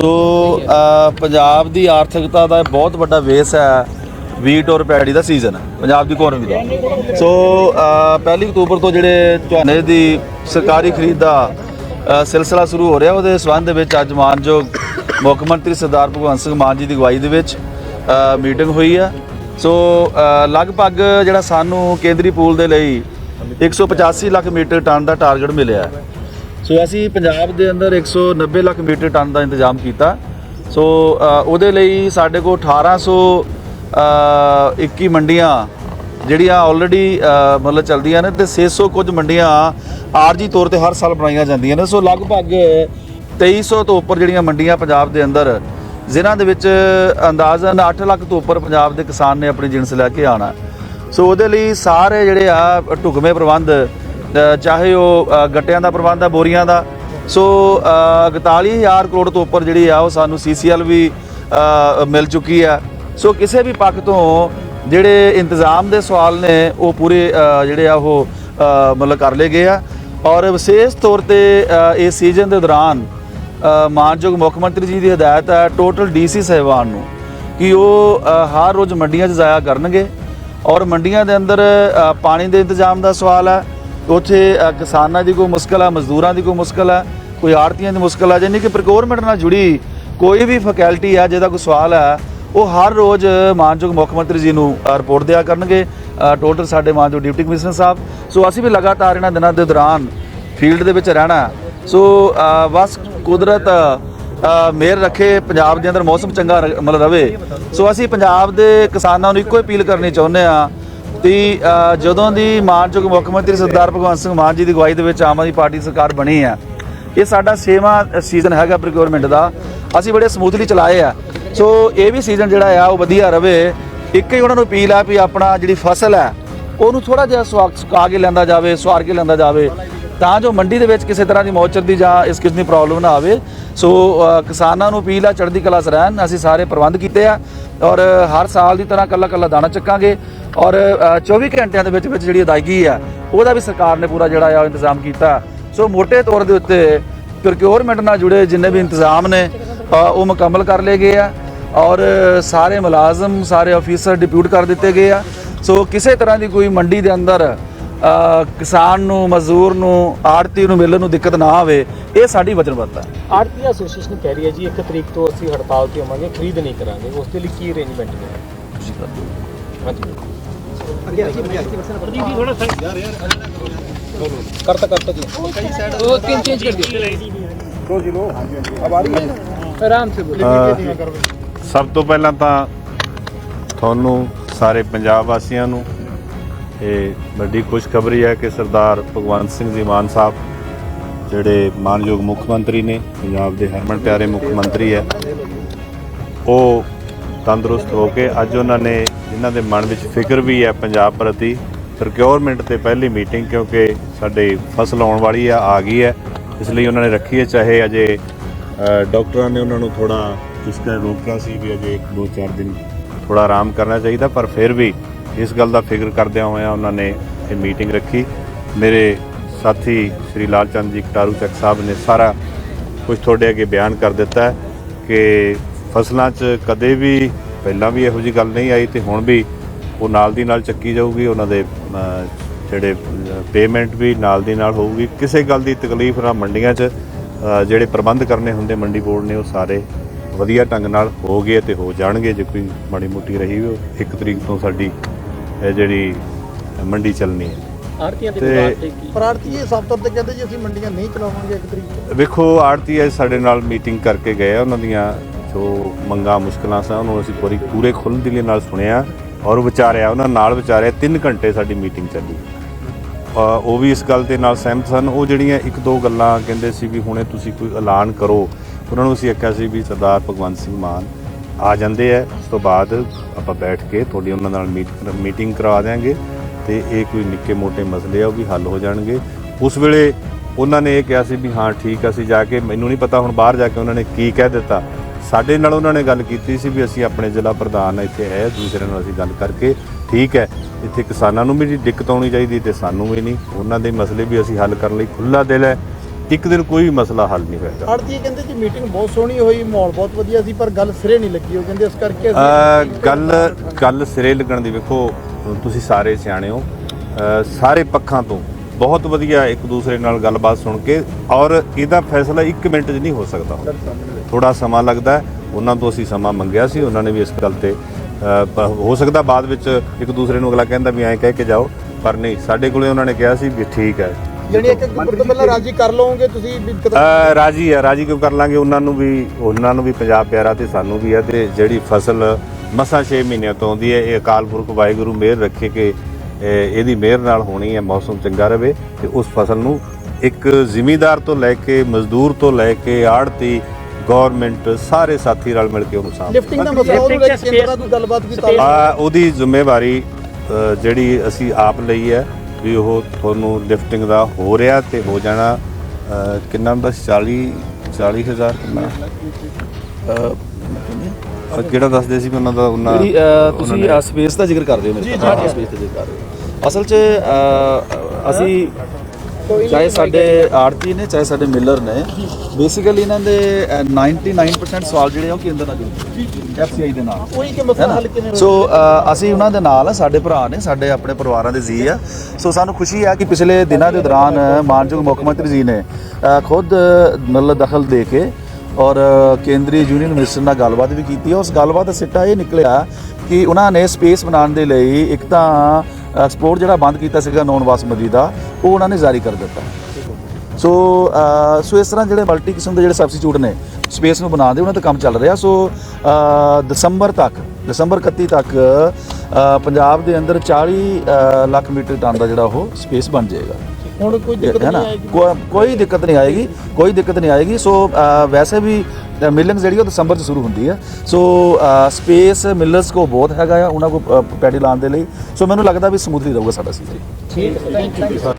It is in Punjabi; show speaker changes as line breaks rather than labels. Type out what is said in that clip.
ਸੋ ਪੰਜਾਬ ਦੀ ਆਰਥਿਕਤਾ ਦਾ ਬਹੁਤ ਵੱਡਾ ਵੇਸ ਹੈ ਵੀਟ ਔਰ ਪੈੜੀ ਦਾ ਸੀਜ਼ਨ ਪੰਜਾਬ ਦੀ ਇਕਨੋਮੀ ਦਾ। ਸੋ ਅ, ਪਹਿਲੀ ਅਕਤੂਬਰ ਤੋਂ ਜਿਹੜੇ ਝੋਨੇ ਦੀ ਸਰਕਾਰੀ ਖਰੀਦ ਦਾ ਸਿਲਸਿਲਾ ਸ਼ੁਰੂ ਹੋ ਰਿਹਾ ਉਹਦੇ ਸਬੰਧ ਦੇ ਵਿੱਚ ਅੱਜ ਮਾਨਯੋਗ ਮੁੱਖ ਮੰਤਰੀ ਸਰਦਾਰ ਭਗਵੰਤ ਸਿੰਘ ਮਾਨ ਜੀ ਦੀ ਅਗਵਾਈ ਦੇ ਵਿੱਚ ਮੀਟਿੰਗ ਹੋਈ ਹੈ। ਸੋ ਲਗਭਗ ਜਿਹੜਾ ਸਾਨੂੰ ਕੇਂਦਰੀ ਪੂਲ ਦੇ ਲਈ 185 ਲੱਖ ਮੀਟਰ ਟਨ ਦਾ ਟਾਰਗੇਟ ਮਿਲਿਆ ਹੈ। ਸੋ ਅਸੀਂ ਪੰਜਾਬ ਦੇ ਅੰਦਰ 190 ਲੱਖ ਮੀਟਰ ਟਨ ਦਾ ਇੰਤਜ਼ਾਮ ਕੀਤਾ। ਸੋ ਉਹਦੇ ਲਈ ਸਾਡੇ ਕੋਲ 1800 ਅ, 21 ਮੰਡੀਆਂ ਜਿਹੜੀਆਂ ਆਲਰੇਡੀ ਮਤਲਬ ਚਲਦੀਆਂ ਨੇ ਤੇ 600 ਕੁਝ ਮੰਡੀਆਂ ਆਰਜੀ ਤੌਰ ਤੇ ਹਰ ਸਾਲ ਬਣਾਈਆਂ ਜਾਂਦੀਆਂ ਨੇ। ਸੋ ਲਗਭਗ 2300 ਤੋਂ ਉੱਪਰ ਜਿਹੜੀਆਂ ਮੰਡੀਆਂ ਪੰਜਾਬ ਦੇ ਅੰਦਰ ਜ਼ਿਲ੍ਹਾ ਦੇ ਵਿੱਚ ਅੰਦਾਜ਼ਨ 8 ਲੱਖ ਤੋਂ ਉੱਪਰ ਪੰਜਾਬ ਦੇ ਕਿਸਾਨ ਨੇ ਆਪਣੀ ਜਿਣਸ ਲੈ ਕੇ ਆਣਾ ਸੋ ਉਹਦੇ ਲਈ ਸਾਰੇ ਜਿਹੜੇ ਆ ਢੁਕਵੇਂ ਪ੍ਰਬੰਧ ਚਾਹੇ ਉਹ ਗੱਟਿਆਂ ਦਾ ਪ੍ਰਬੰਧ ਆ ਬੋਰੀਆਂ ਦਾ। ਸੋ ਅ, 41000 ਕਰੋੜ ਤੋਂ ਉੱਪਰ ਜਿਹੜੀ ਆ ਉਹ ਸਾਨੂੰ ਸੀਸੀਐਲ ਵੀ ਮਿਲ ਚੁੱਕੀ ਆ ਸੋ ਕਿਸੇ ਵੀ ਪੱਖ ਤੋਂ ਜਿਹੜੇ ਇੰਤਜ਼ਾਮ ਦੇ ਸਵਾਲ ਨੇ ਉਹ ਪੂਰੇ ਜਿਹੜੇ ਆ ਉਹ ਮਤਲਬ ਕਰ ਲਏ ਗਏ ਆ। ਔਰ ਵਿਸ਼ੇਸ਼ ਤੌਰ ਤੇ ਇਸ ਸੀਜ਼ਨ ਦੇ ਦੌਰਾਨ ਮਾਨਯੋਗ ਮੁੱਖ ਮੰਤਰੀ ਜੀ ਦੀ ਹਦਾਇਤ ਹੈ ਟੋਟਲ ਡੀਸੀ ਸਹਿਬਾਨ ਨੂੰ ਕਿ ਉਹ ਹਰ ਰੋਜ਼ ਮੰਡੀਆਂ 'ਚ ਜਾਇਆ ਕਰਨਗੇ। ਔਰ ਮੰਡੀਆਂ ਦੇ ਅੰਦਰ ਪਾਣੀ ਦੇ ਇੰਤਜ਼ਾਮ ਦਾ ਸਵਾਲ ਹੈ ਉੱਥੇ ਕਿਸਾਨਾਂ ਦੀ ਕੋਈ ਮੁਸ਼ਕਲ ਆ ਮਜ਼ਦੂਰਾਂ ਦੀ ਕੋਈ ਮੁਸ਼ਕਲ ਹੈ ਕੋਈ ਆੜਤੀਆਂ ਦੀ ਮੁਸ਼ਕਲ ਆ ਯਾਨੀ ਕਿ ਪ੍ਰੋਕਿਉਰਮੈਂਟ ਨਾਲ ਜੁੜੀ ਕੋਈ ਵੀ ਫੈਕਲਟੀ ਹੈ ਜਿਹਦਾ ਕੋਈ ਸਵਾਲ ਹੈ ਉਹ ਹਰ ਰੋਜ਼ ਮਾਨਯੋਗ ਮੁੱਖ ਮੰਤਰੀ ਜੀ ਨੂੰ ਰਿਪੋਰਟ ਦਿਆ ਕਰਨਗੇ। ਟੋਟਲ ਸਾਡੇ ਮਾਨਯੋਗ ਡਿਪਟੀ ਕਮਿਸ਼ਨਰ ਸਾਹਿਬ। ਸੋ ਅਸੀਂ ਵੀ ਲਗਾਤਾਰ ਇਹਨਾਂ ਦਿਨਾਂ ਦੇ ਦੌਰਾਨ ਫੀਲਡ ਦੇ ਵਿੱਚ ਰਹਿਣਾ। ਸੋ ਬਸ ਕੁਦਰਤ ਅ, ਰੱਖੇ ਪੰਜਾਬ ਦੇ ਅੰਦਰ ਮੌਸਮ ਚੰਗਾ ਰ- ਮਤਲਬ ਰਵੇ। ਸੋ ਅਸੀਂ ਪੰਜਾਬ ਦੇ ਕਿਸਾਨਾਂ ਨੂੰ ਇੱਕੋ ਅਪੀਲ ਕਰਨੀ ਚਾਹੁੰਦੇ ਆ ਕਿ ਜਦੋਂ ਦੀ ਮਾਨਯੋਗ ਮੁੱਖ ਮੰਤਰੀ ਸਰਦਾਰ ਭਗਵੰਤ ਸਿੰਘ ਮਾਨ ਜੀ ਦੀ ਅਗਵਾਈ ਦੇ ਵਿੱਚ ਆਮ ਆਦਮੀ ਪਾਰਟੀ ਸਰਕਾਰ ਬਣੀ ਆ ਇਹ ਸਾਡਾ ਛੇਵਾਂ ਸੀਜ਼ਨ ਹੈਗਾ ਪ੍ਰੋਕਿਉਰਮੈਂਟ ਦਾ। ਅਸੀਂ ਬੜੇ ਸਮੂਥਲੀ ਚਲਾਏ ਆ। ਸੋ ਇਹ ਵੀ ਸੀਜ਼ਨ ਜਿਹੜਾ ਆ, ਉਹ ਵਧੀਆ ਰਵੇ। ਇੱਕ ਹੀ ਉਹਨਾਂ ਨੂੰ ਅਪੀਲ ਆ ਵੀ ਆਪਣਾ ਜਿਹੜੀ ਫਸਲ ਹੈ, ਉਹਨੂੰ ਥੋੜਾ ਜਿਹਾ ਸੁਆ- ਸੁਕਾ ਕੇ ਲੈਂਦਾ ਜਾਵੇ ਸਵਾਰ ਕੇ ਲੈਂਦਾ ਜਾਵੇ। ਤਾਂ ਜੋ ਮੰਡੀ ਦੇ ਵਿੱਚ ਕਿਸੇ ਤਰ੍ਹਾਂ ਦੀ ਮੌਚਰ ਦੀ ਜਾਂ ਇਸ ਕਿਸਮ ਦੀ ਪ੍ਰੋਬਲਮ ਨਾ ਆਵੇ। ਸੋ ਕਿਸਾਨਾਂ ਨੂੰ ਅਪੀਲ ਆ, ਚੜ੍ਹਦੀ ਕਲਾ 'ਚ ਅਸੀਂ ਸਾਰੇ ਪ੍ਰਬੰਧ ਕੀਤੇ ਆ ਔਰ ਹਰ ਸਾਲ ਦੀ ਤਰ੍ਹਾਂ ਕੱਲਾ ਕੱਲਾ ਦਾਣਾ ਚੱਕਾਂਗੇ। ਔਰ ਅ, 24 ਘੰਟਿਆਂ ਦੇ ਵਿੱਚ ਵਿੱਚ ਜਿਹੜੀ ਅਦਾਇਗੀ ਆ ਉਹਦਾ ਵੀ ਸਰਕਾਰ ਨੇ ਪੂਰਾ ਜਿਹੜਾ ਆ ਇੰਤਜ਼ਾਮ ਕੀਤਾ। ਸੋ ਮੋٹے ਤੌਰ ਦੇ ਉੱਤੇ ਪ੍ਰੋਕਿਉਰਮੈਂਟ ਨਾਲ ਜੁੜੇ ਜਿੰਨੇ ਵੀ ਇੰਤਜ਼ਾਮ ਨੇ ਉਹ ਮੁਕੰਮਲ ਕਰ ਲਏ ਗਏ ਆ। ਔਰ ਸਾਰੇ ਮੁਲਾਜ਼ਮ ਸਾਰੇ ਅਫੀਸਰ ਡਿਪਿਊਟ ਕਰ ਦਿੱਤੇ ਗਏ ਆ। ਸੋ ਕਿਸੇ ਤਰ੍ਹਾਂ ਦੀ ਕੋਈ ਮੰਡੀ ਦੇ ਅੰਦਰ ਕਿਸਾਨ ਨੂੰ ਮਜ਼ਦੂਰ ਨੂੰ ਆੜਤੀ ਨੂੰ ਮਿਲਣ ਨੂੰ ਦਿੱਕਤ ਨਾ ਆਵੇ ਇਹ ਸਾਡੀ ਵਚਨਬੱਧਤਾ ਹੈ
ਆਰਤੀ ਐਸੋਸੀਏਸ਼ਨ ਕਹਿ ਰਹੀ ਹੈ ਜੀ 1 ਤਰੀਕ ਤੋਂ ਅਸੀਂ ਹੜਤਾਲ ਤੇ ਆਵਾਂਗੇ ਖਰੀਦ ਨਹੀਂ ਕਰਾਂਗੇ। ਉਸ ਦੇ ਲਈ ਕੀ ਅਰੇਂਜਮੈਂਟ ਹੈ
ਤੁਸੀਂ ਕਰ ਦਿਓ
ਹਾਂਜੀ। ਕਰਤਾ ਕਰਤਾ ਜੀ
वो तीन चेंज कर दिया आराम से बोलो
ਅ, ਸਭ ਤੋਂ ਪਹਿਲਾਂ ਤਾਂ ਤੁਹਾਨੂੰ ਸਾਰੇ ਪੰਜਾਬ ਵਾਸੀਆਂ ਨੂੰ ਇਹ ਵੱਡੀ ਖੁਸ਼ਖਬਰੀ ਹੈ ਕਿ ਸਰਦਾਰ ਭਗਵੰਤ ਸਿੰਘ ਜੀ ਮਾਨ ਸਾਹਿਬ ਜਿਹੜੇ ਮਾਨਯੋਗ ਮੁੱਖ ਮੰਤਰੀ ਨੇ ਪੰਜਾਬ ਦੇ ਹਰਮਨ ਪਿਆਰੇ ਮੁੱਖ ਮੰਤਰੀ ਹੈ ਉਹ ਤੰਦਰੁਸਤ ਹੋ ਕੇ ਅੱਜ ਉਹਨਾਂ ਨੇ ਇਹਨਾਂ ਦੇ ਮਨ ਵਿੱਚ ਫਿਕਰ ਵੀ ਹੈ ਪੰਜਾਬ ਪ੍ਰਤੀ। ਪ੍ਰੋਕਿਉਰਮੈਂਟ ਤੇ ਪਹਿਲੀ ਮੀਟਿੰਗ ਕਿਉਂਕਿ ਸਾਡੇ ਫਸਲ ਆਉਣ ਵਾਲੀ ਆ ਆ ਗਈ ਹੈ। ਇਸ ਲਈ ਉਹਨਾਂ ਨੇ ਰੱਖੀ ਹੈ ਚਾਹੇ ਅਜੇ ਅ, ਡਾਕਟਰਾਂ ਨੇ ਉਹਨਾਂ ਨੂੰ ਥੋੜਾ ਇਸ ਤਰ੍ਹਾਂ ਰੋਕਿਆ ਸੀ ਵੀ ਅਜੇ 2-4 ਦਿਨ ਥੋੜਾ ਆਰਾਮ ਕਰਨਾ ਚਾਹੀਦਾ ਪਰ ਫਿਰ ਵੀ ਇਸ ਗੱਲ ਦਾ ਫਿਕਰ ਕਰਦਿਆਂ ਹੋਇਆਂ ਉਹਨਾਂ ਨੇ ਇਹ ਮੀਟਿੰਗ ਰੱਖੀ। ਮੇਰੇ ਸਾਥੀ ਸ਼੍ਰੀ ਲਾਲ ਚੰਦ ਜੀ ਕਟਾਰੂ ਚੱਕ ਸਾਹਿਬ ਨੇ ਸਾਰਾ ਕੁਝ ਤੁਹਾਡੇ ਅੱਗੇ ਬਿਆਨ ਕਰ ਦਿੱਤਾ ਹੈ ਕਿ ਫਸਲਾਂ 'ਚ ਕਦੇ ਵੀ ਪਹਿਲਾਂ ਵੀ ਇਹੋ ਜੀ ਗੱਲ ਨਹੀਂ ਆਈ ਤੇ ਹੁਣ ਵੀ ਉਹ ਨਾਲ ਦੀ ਨਾਲ ਚੱਕੀ ਜਾਊਗੀ ਉਹਨਾਂ ਦੇ ਜਿਹੜੇ ਪੇਮੈਂਟ ਵੀ ਨਾਲ ਦੀ ਨਾਲ ਹੋਊਗੀ। ਕਿਸੇ ਗੱਲ ਦੀ ਤਕਲੀਫ ਨਾ ਮੰਡੀਆਂ 'ਚ ਜਿਹੜੇ ਪ੍ਰਬੰਧ ਕਰਨੇ ਹੁੰਦੇ ਮੰਡੀ ਬੋਰਡ ਨੇ ਉਹ ਸਾਰੇ ਵਧੀਆ ਢੰਗ ਨਾਲ ਹੋ ਗਏ ਤੇ ਹੋ ਜਾਣਗੇ। ਜੇ ਕੋਈ ਮਾੜੀ ਮੋਟੀ ਰਹੀ ਉਹ ਇੱਕ ਤਰੀਕ ਤੋਂ ਸਾਡੀ ਇਹ ਜਿਹੜੀ ਮੰਡੀ ਚੱਲਣੀ ਹੈ।
ਆਰਤੀਆਂ ਦੇ ਵਿਵਾਦ ਤੇ ਕੀ?
ਪ੍ਰਾਰਥੀ ਇਹ ਸਭ ਤੋਂ ਤੇ ਕਹਿੰਦੇ ਜੀ ਅਸੀਂ ਮੰਡੀਆਂ ਨਹੀਂ ਚਲਾਵਾਂਗੇ ਇੱਕ ਤਰੀਕ
ਵੇਖੋ ਆੜਤੀ ਸਾਡੇ ਨਾਲ ਮੀਟਿੰਗ ਕਰਕੇ ਗਏ ਆ ਉਹਨਾਂ ਦੀਆਂ ਜੋ ਮੰਗਾਂ ਮੁਸ਼ਕਲਾਂ ਸਨ ਉਹਨੂੰ ਅਸੀਂ ਪੂਰੀ ਪੂਰੇ ਖੁੱਲ੍ਹ ਦਿਲੀ ਨਾਲ ਸੁਣਿਆ ਔਰ ਵਿਚਾਰਿਆ ਉਹਨਾਂ ਨਾਲ ਵਿਚਾਰਿਆ 3 ਘੰਟੇ ਸਾਡੀ ਮੀਟਿੰਗ ਚੱਲੀ। ਉਹ ਵੀ ਇਸ ਗੱਲ ਦੇ ਨਾਲ ਸਹਿਮਤ ਸਨ ਉਹ ਜਿਹੜੀਆਂ ਇੱਕ ਦੋ ਗੱਲਾਂ ਕਹਿੰਦੇ ਸੀ ਵੀ ਹੁਣੇ ਤੁਸੀਂ ਕੋਈ ਐਲਾਨ ਕਰੋ ਉਹਨਾਂ ਨੂੰ ਅਸੀਂ ਆਖਿਆ ਸੀ ਵੀ ਸਰਦਾਰ ਭਗਵੰਤ ਸਿੰਘ ਮਾਨ ਆ ਜਾਂਦੇ ਆ ਉਸ ਤੋਂ ਬਾਅਦ ਆਪਾਂ ਬੈਠ ਕੇ ਤੁਹਾਡੀ ਉਹਨਾਂ ਨਾਲ ਮੀਟ- ਮੀਟਿੰਗ ਕਰਵਾ ਦਿਆਂਗੇ ਤੇ ਇਹ ਕੋਈ ਨਿੱਕੇ ਮੋਟੇ ਮਸਲੇ ਆ ਉਹ ਵੀ ਹੱਲ ਹੋ ਜਾਣਗੇ। ਉਸ ਵੇਲੇ ਉਹਨਾਂ ਨੇ ਇਹ ਕਿਹਾ ਸੀ ਵੀ ਹਾਂ ਠੀਕ ਆ, ਅਸੀਂ ਜਾ ਕੇ ਮੈਨੂੰ ਨਹੀਂ ਪਤਾ ਹੁਣ ਬਾਹਰ ਜਾ ਕੇ ਉਹਨਾਂ ਨੇ ਕੀ ਕਹਿ ਦਿੱਤਾ। ਸਾਡੇ ਨਾਲ ਉਹਨਾਂ ਨੇ ਗੱਲ ਕੀਤੀ ਸੀ ਵੀ ਅਸੀਂ ਆਪਣੇ ਜ਼ਿਲ੍ਹਾ ਪ੍ਰਧਾਨ ਇੱਥੇ ਹੈ ਦੂਸਰੇ ਨਾਲ ਅਸੀਂ ਗੱਲ ਕਰਕੇ ਠੀਕ ਹੈ। ਇੱਥੇ ਕਿਸਾਨਾਂ ਨੂੰ ਵੀ ਦਿੱਕਤ ਆਉਣੀ ਚਾਹੀਦੀ ਤੇ ਸਾਨੂੰ ਵੀ ਨਹੀਂ ਉਹਨਾਂ ਦੇ ਮਸਲੇ ਵੀ ਅਸੀਂ ਹੱਲ ਕਰਨ ਲਈ ਖੁੱਲਾ ਦਿਲ ਹੈ। ਇੱਕ ਦਿਨ ਕੋਈ ਮਸਲਾ ਹੱਲ ਨਹੀਂ ਹੋਏਗਾ।
ਆੜਤੀ ਕਹਿੰਦੇ ਜੀ ਮੀਟਿੰਗ ਬਹੁਤ ਸੋਹਣੀ ਹੋਈ ਮਾਹੌਲ ਬਹੁਤ ਵਧੀਆ ਸੀ ਪਰ ਗੱਲ ਸਿਰੇ ਨਹੀਂ ਲੱਗੀ। ਉਹ ਕਹਿੰਦੇ ਇਸ ਕਰਕੇ
ਅ, ਗੱਲ ਗੱਲ ਸਿਰੇ ਲੱਗਣ ਦੀ ਵੇਖੋ ਤੁਸੀਂ ਸਾਰੇ ਸਿਆਣੇ ਹੋ। ਸਾਰੇ ਪੱਖਾਂ ਤੋਂ ਬਹੁਤ ਵਧੀਆ ਇੱਕ ਦੂਸਰੇ ਨਾਲ ਗੱਲਬਾਤ ਸੁਣ ਕੇ ਔਰ ਇਹਦਾ ਫੈਸਲਾ 1 ਮਿੰਟ 'ਚ ਨਹੀਂ ਹੋ ਸਕਦਾ ਥੋੜਾ ਸਮਾਂ ਲੱਗਦਾ ਹੈ। ਉਹਨਾਂ ਤੋਂ ਅਸੀਂ ਸਮਾਂ ਮੰਗਿਆ ਸੀ। ਉਹਨਾਂ ਨੇ ਵੀ ਇਸ ਗੱਲ ਤੇ ਹੋ ਸਕਦਾ ਬਾਅਦ ਵਿੱਚ ਇੱਕ ਦੂਸਰੇ ਨੂੰ ਅਗਲਾ ਕਹਿੰਦਾ ਵੀ ਐਂ ਕਹਿ ਕੇ ਜਾਓ ਪਰ ਨਹੀਂ ਸਾਡੇ ਕੋਲੇ ਉਹਨਾਂ ਨੇ ਕਿਹਾ ਸੀ ਵੀ ਠੀਕ ਹੈ।
ਯਾਨੀ ਇੱਕ ਤੋਂ ਪਹਿਲਾਂ ਰਾਜੀ ਕਰ ਲਓਗੇ ਤੁਸੀਂ
ਰਾਜੀ ਹੈ ਰਾਜੀ ਕਿਉਂ ਕਰ ਲਾਂਗੇ? ਉਹਨਾਂ ਨੂੰ ਵੀ ਉਹਨਾਂ ਨੂੰ ਵੀ ਪੰਜਾਬ ਪਿਆਰਾ ਤੇ ਸਾਨੂੰ ਵੀ ਹੈ ਤੇ ਜਿਹੜੀ ਫਸਲ ਮਸਾਂ 6 ਮਹੀਨਿਆਂ ਤੋਂ ਆਉਂਦੀ ਹੈ ਇਹ ਅਕਾਲ ਪੁਰਖ ਵਾਹਿਗੁਰੂ ਮਿਹਰ ਰੱਖੇ ਕਿ ਇਹ- ਇਹਦੀ ਮਿਹਰ ਨਾਲ ਹੋਣੀ ਹੈ ਮੌਸਮ ਚੰਗਾ ਰਵੇ ਤੇ ਉਸ ਫਸਲ ਨੂੰ ਇੱਕ ਜ਼ਿਮੀਂਦਾਰ ਤੋਂ ਲੈ ਕੇ ਮਜ਼ਦੂਰ ਤੋਂ ਲੈ ਕੇ ਆੜਤੀ ਗਵਰਨਮੈਂਟ ਸਾਰੇ ਸਾਥੀ ਰਲ ਮਿਲ ਕੇ ਉਹਨੂੰ ਸਾਂਭ
ਲਿਫਟਿੰਗ ਦਾ ਮਸਲਾ ਉਹਨੂੰ ਲੈ ਕੇ ਕੇਂਦਰ ਨਾਲ ਕੋਈ ਗੱਲਬਾਤ ਕੀਤੀ
ਆ ਉਹਦੀ ਜ਼ਿੰਮੇਵਾਰੀ ਜਿਹੜੀ ਅਸੀਂ ਆਪ ਲਈ ਹੈ ਵੀ ਉਹ ਤੁਹਾਨੂੰ ਲਿਫਟਿੰਗ ਦਾ ਹੋ ਰਿਹਾ ਤੇ ਹੋ ਜਾਣਾ ਕਿੰਨਾ ਹੁੰਦਾ ਸੀ? 40 40000 ਕਿੰਨਾ? ਅ, ਕਿਹੜਾ ਦੱਸਦੇ ਸੀ ਵੀ ਉਹਨਾਂ ਦਾ ਉਹਨਾਂ
ਜਿਹੜੀ ਤੁਸੀਂ ਸਪੇਸ ਦਾ ਜ਼ਿਕਰ ਕਰਦੇ ਹੋ ਮੇਰੇ ਖਿਆਲ ਸਪੇਸ ਦਾ ਜ਼ਿਕਰ ਕਰ ਰਹੇ ਹੋ। ਅਸਲ 'ਚ ਅਸੀਂ ਚਾਹੇ ਸਾਡੇ ਆੜਤੀ ਨੇ ਚਾਹੇ ਸਾਡੇ ਮਿਲਰ ਨੇ ਬੇਸਿਕਲੀ ਇਹਨਾਂ ਦੇ ਅ, 99% ਸਵਾਲ ਜਿਹੜੇ ਆ ਉਹ ਕੇਂਦਰ ਨਾਲ ਜੁੜੇ ਐਫਸੀਆਈ ਦੇ ਨਾਲ।
ਉਹੀ ਕਿ ਮਸਲਾ ਹੱਲ ਕਿਵੇਂ
ਸੋ ਅਸੀਂ ਉਹਨਾਂ ਦੇ ਨਾਲ ਆ ਸਾਡੇ ਭਰਾ ਨੇ ਸਾਡੇ ਆਪਣੇ ਪਰਿਵਾਰਾਂ ਦੇ ਜੀ ਆ। ਸੋ ਸਾਨੂੰ ਖੁਸ਼ੀ ਆ ਕਿ ਪਿਛਲੇ ਦਿਨਾਂ ਦੇ ਦੌਰਾਨ ਮਾਨਯੋਗ ਮੁੱਖ ਮੰਤਰੀ ਜੀ ਨੇ ਖੁਦ ਮਤਲਬ ਦਖਲ ਦੇ ਕੇ ਔਰ ਕੇਂਦਰੀ ਯੂਨੀਅਨ ਮਿਨਿਸਟਰ ਨਾਲ ਗੱਲਬਾਤ ਵੀ ਕੀਤੀ। ਉਸ ਗੱਲਬਾਤ ਦਾ ਸਿੱਟਾ ਇਹ ਨਿਕਲਿਆ ਕਿ ਉਹਨਾਂ ਨੇ ਸਪੇਸ ਬਣਾਉਣ ਦੇ ਲਈ ਇੱਕ ਤਾਂ ਸਪੋਰਟ ਜਿਹੜਾ ਬੰਦ ਕੀਤਾ ਸੀਗਾ ਨੌਨ ਬਾਸਮਤੀ ਦਾ, ਉਹ ਉਹਨਾਂ ਨੇ ਜਾਰੀ ਕਰ ਦਿੱਤਾ। ਸੋ ਸੋ ਇਸ ਤਰ੍ਹਾਂ ਜਿਹੜੇ ਮਲਟੀ ਕਿਸਮ ਦੇ ਜਿਹੜੇ ਸਬਸਟੀਟਿਊਟ ਨੇ ਸਪੇਸ ਨੂੰ ਬਣਾਉਣ ਦੇ ਉਹਨਾਂ ਤੇ ਕੰਮ ਚੱਲ ਰਿਹਾ। ਸੋ ਦਸੰਬਰ ਤੱਕ, ਦਸੰਬਰ 31 ਤੱਕ ਪੰਜਾਬ ਦੇ ਅੰਦਰ 40 ਲੱਖ ਮੀਟਰ ਟਨ ਦਾ ਜਿਹੜਾ ਉਹ ਸਪੇਸ ਬਣ ਜਾਏਗਾ।
ਹੁਣ ਕੋਈ ਦਿੱਕਤ
ਹੈ ਨਾ?
ਨਹੀਂ ਆਏਗੀ
ਕੋਈ ਦਿੱਕਤ ਨਹੀਂ ਆਏਗੀ ਕੋਈ ਦਿੱਕਤ ਨਹੀਂ ਆਏਗੀ। ਸੋ ਵੈਸੇ ਵੀ ਮਿਲਿੰਗ ਜਿਹੜੀ ਉਹ ਦਸੰਬਰ ਚ ਸ਼ੁਰੂ ਹੁੰਦੀ ਹੈ ਸੋ ਸਪੇਸ ਮਿਲਰਸ ਕੋ ਬਹੁਤ ਹੈਗਾ ਆ ਉਹਨਾਂ ਕੋ ਪੈਡੀ ਲਾਉਣ ਦੇ ਲਈ। ਸੋ ਮੈਨੂੰ ਲੱਗਦਾ ਵੀ ਸਮੂਥਲੀ ਰਹੂਗਾ ਸਾਡਾ ਸੀਜ਼ਨ